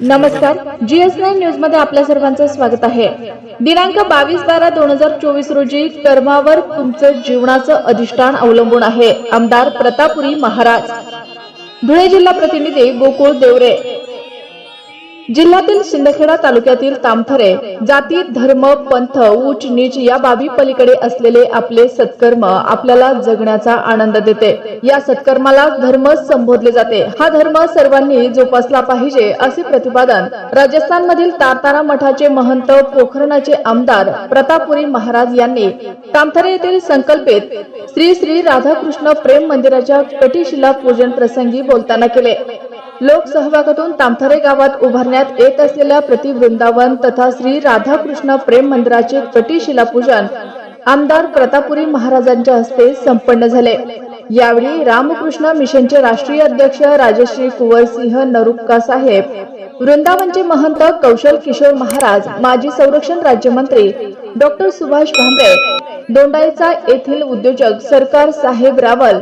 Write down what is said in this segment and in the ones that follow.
नमस्कार. GS nine न्यूजमध्ये आपल्या सर्वांचं स्वागत आहे. दिनांक बावीस बारा दोन हजार चोवीस रोजी कर्मावर तुमचं जीवनाचं अधिष्ठान अवलंबून आहे. आमदार प्रतापुरी महाराज. धुळे जिल्हा प्रतिनिधी गोकुळ देवरे. जिल्ह्यातील शिंदखेडा तालुक्यातील तामथरे जाती धर्म पंथ उच्च नीच या बाबी पलीकडे असलेले आपले सत्कर्म आपल्याला जगण्याचा आनंद देते. या सत्कर्माला धर्म संबोधले जाते. हा धर्म सर्वांनी जोपासला पाहिजे असे प्रतिपादन राजस्थान मधील तारतारा मठाचे महंत पोखरणाचे आमदार प्रतापुरी महाराज यांनी तामथरे येथील संकल्पित श्री श्री राधाकृष्ण प्रेम मंदिराच्या कटीशिला पूजन प्रसंगी बोलताना केले. लोकसहभागातून तामथरे गावात उभारण्यात येत असलेल्या प्रतिवृंदावन तथा श्री राधाकृष्ण प्रेम मंदिराचे कटी शिलापूजन आमदार प्रतापुरी महाराजांच्या हस्ते संपन्न झाले. यावेळी रामकृष्ण मिशनचे राष्ट्रीय अध्यक्ष राजश्री कुवरसिंह नरुक्का साहेब वृंदावनचे महंत कौशल किशोर महाराज माजी संरक्षण राज्यमंत्री डॉक्टर सुभाष भामरे दोंडाईचा येथील उद्योजक सरकार साहेब रावल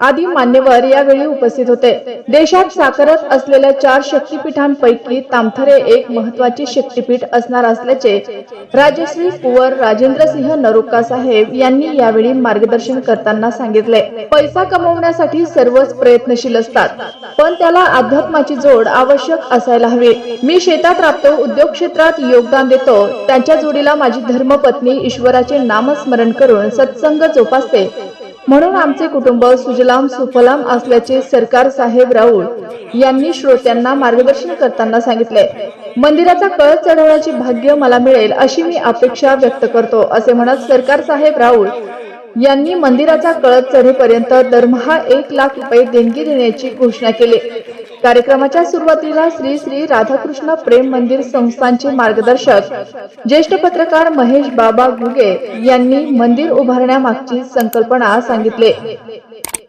आदी मान्यवर यावेळी उपस्थित होते. देशात साकारत असलेल्या चार शक्तीपीठांपैकी तामथरे एक महत्त्वाचे शक्तीपीठ असणार असल्याचे राजश्री कुवर राजेंद्र सिंह नरोक्का साहेब यांनी यावेळी मार्गदर्शन करताना सांगितले. पैसा कमवण्यासाठी सर्वच प्रयत्नशील असतात पण त्याला अध्यात्माची जोड आवश्यक असायला हवी. मी शेतात राबतो उद्योग क्षेत्रात योगदान देतो त्यांच्या जोडीला माझी धर्मपत्नी ईश्वराचे नामस्मरण करून सत्संग जोपासते. म्हणून आमचे कुटुंब सुजलाम सुफलाम असल्याचे सरकार साहेब राऊळ यांनी श्रोत्यांना मार्गदर्शन करताना सांगितले. मंदिराचा कळस चढवण्याचे भाग्य मला मिळेल अशी मी अपेक्षा व्यक्त करतो असे म्हणत सरकार साहेब राऊळ यांनी मंदिराचा कळस चढेपर्यंत दरमहा एक लाख रुपये देणगी देण्याची घोषणा केली. कार्यक्रमाच्या सुरुवातीला श्री श्री राधाकृष्ण प्रेम मंदिर संस्थांचे मार्गदर्शक ज्येष्ठ पत्रकार महेश बाबा घुगे यांनी मंदिर उभारण्यामागची संकल्पना सांगितले.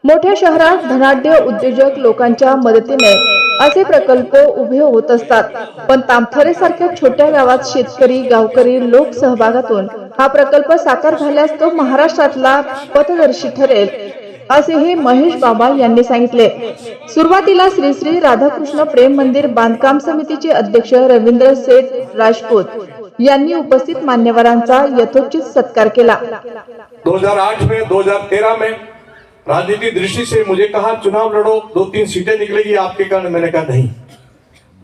मोठ्या शहरात धनाढ्य उद्योजक लोकांच्या मदतीने असे प्रकल्प उभे होत असतात. पण तामथरे सारख्या छोट्या गावात शेतकरी गावकरी लोक सहभागातून हा प्रकल्प साकार झाल्यास तो महाराष्ट्रातला पथदर्शी ठरेल. असेही महेश बाबा यांनी सांगितले. सुरुवातीला श्री श्री राधाकृष्ण प्रेम मंदिर बांधकाम समितीचे अध्यक्ष रवींद्र सेठ राजपूत यांनी उपस्थित मान्यवरांचा यथोचित सत्कार केला. 2008 में 2013 में राजनीति दृष्टि से मुझे कहा चुनाव लड़ो दो तीन सीटें निकलेगी आपके कारण मैंने कहा नहीं।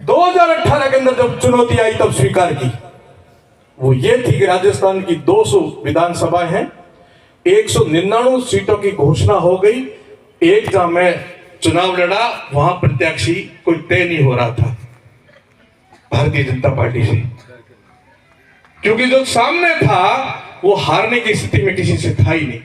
2018 के अंदर जब चुनौती आई तब स्वीकार की। वो ये थी कि राजस्थान की 200 विधानसभा हैं एक सौ निन्यानवे सीटों की घोषणा हो गई। एक जहाँ मैं चुनाव लड़ा, वहाँ प्रत्याशी कोई तय नहीं हो रहा था, भारतीय जनता पार्टी से। क्योंकि जो सामने था, वो हारने की स्थिति में किसी से था ही नहीं।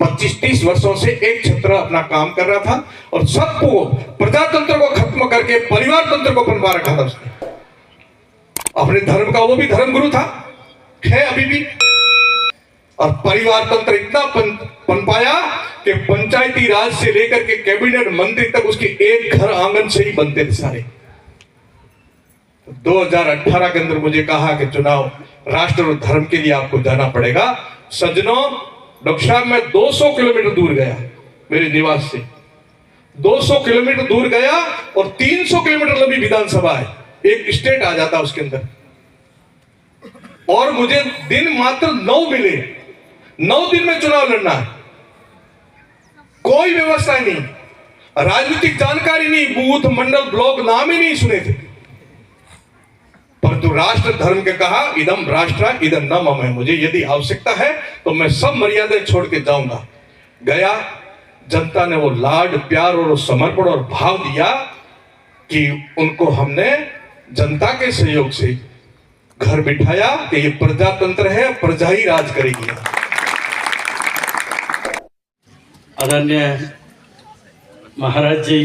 पच्चीस तीस वर्षों से एक छत्र अपना काम कर रहा था और सबको, प्रजातंत्र को खत्म करके परिवार तंत्र को बनवा रखा था उसने। अपने धर्म का वो भी धर्म गुरु था। है अभी भी। और परिवार तंत्र इतना पन, पन पाया कि पंचायती राज से लेकर के कैबिनेट मंत्री तक उसके एक घर आँगन से ही बनते थे सारे। 2018 के अंदर मुझे कहा कि चुनाव राष्ट्र और धर्म के लिए आपको जाना पड़ेगा। सज्जनों डॉक्टर साहब मैं 200 किलोमीटर दूर गया मेरे निवास से। 200 किलोमीटर दूर गया और 300 किलोमीटर लंबी विधानसभा है। एक स्टेट आ जाता उसके अंदर। और मुझे दिन मात्र नौ मिले। नौ दिन में चुनाव लड़ना है। कोई व्यवस्था नहीं। राजनीतिक जानकारी नहीं, बूथ, मंडल, ब्लॉक नाम ही नहीं सुने थे। परंतु राष्ट्र धर्म के कहा, इदम राष्ट्र इधर न मम है। मुझे यदि आवश्यकता है तो मैं सब मर्यादाएँ छोड़ के जाऊँगा। गया, जनता ने वो लाड, प्यार और समर्पण और भाव दिया कि उनको हमने जनता के सहयोग से घर बिठाया कि ये प्रजातंत्र है, प्रजा ही राज करेगी। आदरणीय महाराज जी,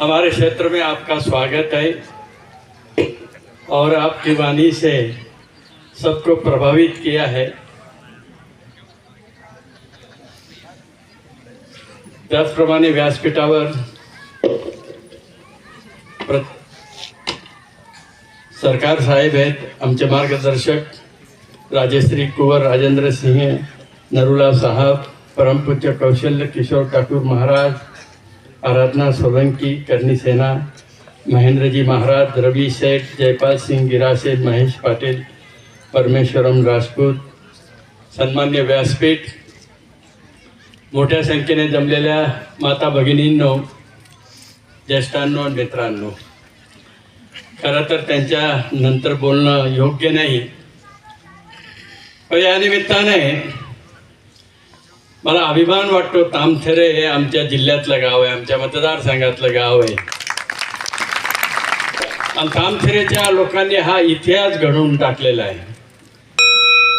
हमारे क्षेत्र में आपका स्वागत है और आपकी वाणी से सबको प्रभावित किया है। त्याचप्रमाणे व्यासपीठावर सरकार साहेब आहेत, आमचे मार्गदर्शक राजश्री कुंवर राजेंद्र सिंह, नरुला साहब परमपूज्य कौशल्य किशोर ठाकूर महाराज आराधना सोलंकी करणी सेना महेंद्रजी महाराज रवी शेठ जयपाल सिंग गिरासेठ महेश पाटील परमेश्वरम राजपूत सन्मान्य व्यासपीठ मोठ्या संख्येने जमलेल्या माता भगिनींनो ज्येष्ठांनो मित्रांनो. खरं तर त्यांच्या नंतर बोलणं योग्य नाही. पण या निमित्ताने मला अभिमान वाटतो तामथेरे हे आमच्या जिल्ह्यातलं गाव आहे आमच्या मतदारसंघातलं गाव आहे. आणि तामथेरेच्या लोकांनी हा इतिहास घडवून टाकलेला आहे.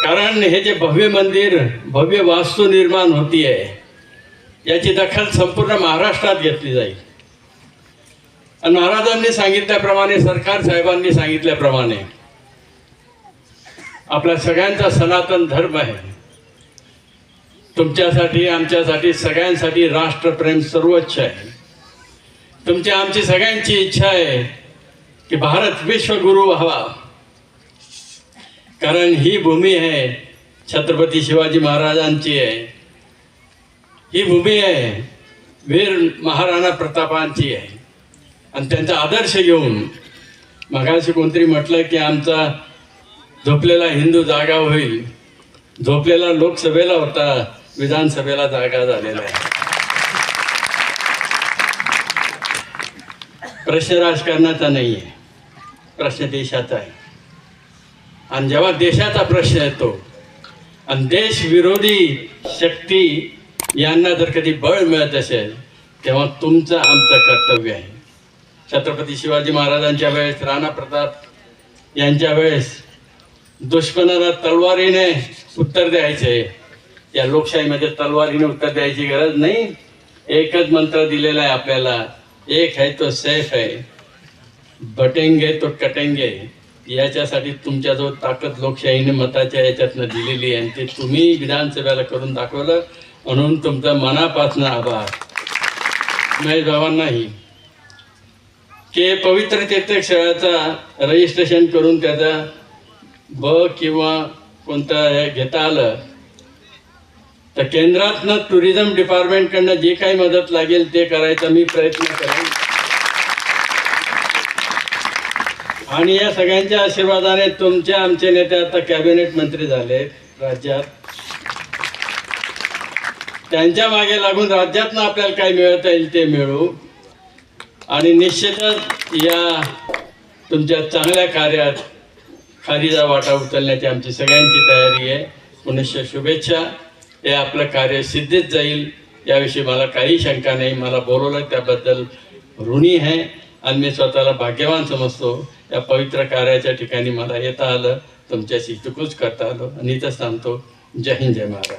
कारण हे जे भव्य मंदिर भव्य वास्तू निर्माण होती आहे याची दखल संपूर्ण महाराष्ट्रात घेतली जाईल. आणि महाराजांनी सांगितल्याप्रमाणे सरकार साहेबांनी सांगितल्याप्रमाणे आपल्या सगळ्यांचा सनातन धर्म आहे. तुमच्यासाठी आमच्यासाठी सगळ्यांसाठी राष्ट्रप्रेम सर्वोच्च आहे. तुमची आमची सगळ्यांची इच्छा आहे की भारत विश्वगुरु व्हावा. कारण ही भूमी आहे छत्रपती शिवाजी महाराजांची आहे. ही भूमी आहे वीर महाराणा प्रतापांची आहे. आणि त्यांचा आदर्श घेऊन मगाशी कोणतरी म्हटलं की आमचा झोपलेला हिंदू जागा होईल. झोपलेला लोकसभेला होता. विधानसभेला जागा झालेला आहे प्रश्न राजकारणाचा नाही आहे. प्रश्न देशाचा आहे. आणि जेव्हा देशाचा प्रश्न येतो आणि देश विरोधी शक्ती यांना जर कधी बळ मिळत असेल तेव्हा तुमचं आमचं कर्तव्य आहे. छत्रपती शिवाजी महाराजांच्या वेळेस राणा प्रताप यांच्या वेळेस दुश्मनाला तलवारीने उत्तर द्यायचे या लोकशाहीमध्ये तलवारीने उत्तर द्यायची गरज नाही. एकच मंत्र दिलेला आहे आपल्याला. एक आहे तो सेफ आहे. बटेंगे तो कटेंगे याच्यासाठी तुमच्याजवळ ताकद लोकशाहीने मताच्या याच्यातनं दिलेली आहे. आणि ते तुम्ही विधानसभेला करून दाखवलं. म्हणून तुमचा मनापासून आभार. महेश बाबांनाही की पवित्र तीर्थक्षेत्राचा रजिस्ट्रेशन करून त्याचा ब किंवा कोणता हे घेता आलं. तर केंद्रातनं टुरिझम डिपार्टमेंटकडनं जे काही मदत लागेल ते करायचा मी प्रयत्न करेन. आणि या सगळ्यांच्या आशीर्वादाने तुमचे आमचे नेते आता कॅबिनेट मंत्री झाले राज्यात. त्यांच्या मागे लागून राज्यातनं आपल्याला काय मिळवता येईल ते मिळू. आणि निश्चितच या तुमच्या चांगल्या कार्यात खारीचा वाटा उचलण्याची आमची सगळ्यांची तयारी आहे. पुनश्च शुभेच्छा. हे आपलं कार्य सिद्धीत जाईल. याविषयी मला काही शंका नाही. मला बोलवलं त्याबद्दल ऋणी आहे आणि मी स्वतःला भाग्यवान समजतो. या पवित्र कार्याच्या ठिकाणी मला येता आलं. तुमच्याशी चुकूच करता आलो. आणि इथंच थांबतो. जय हिंद जय महाराज.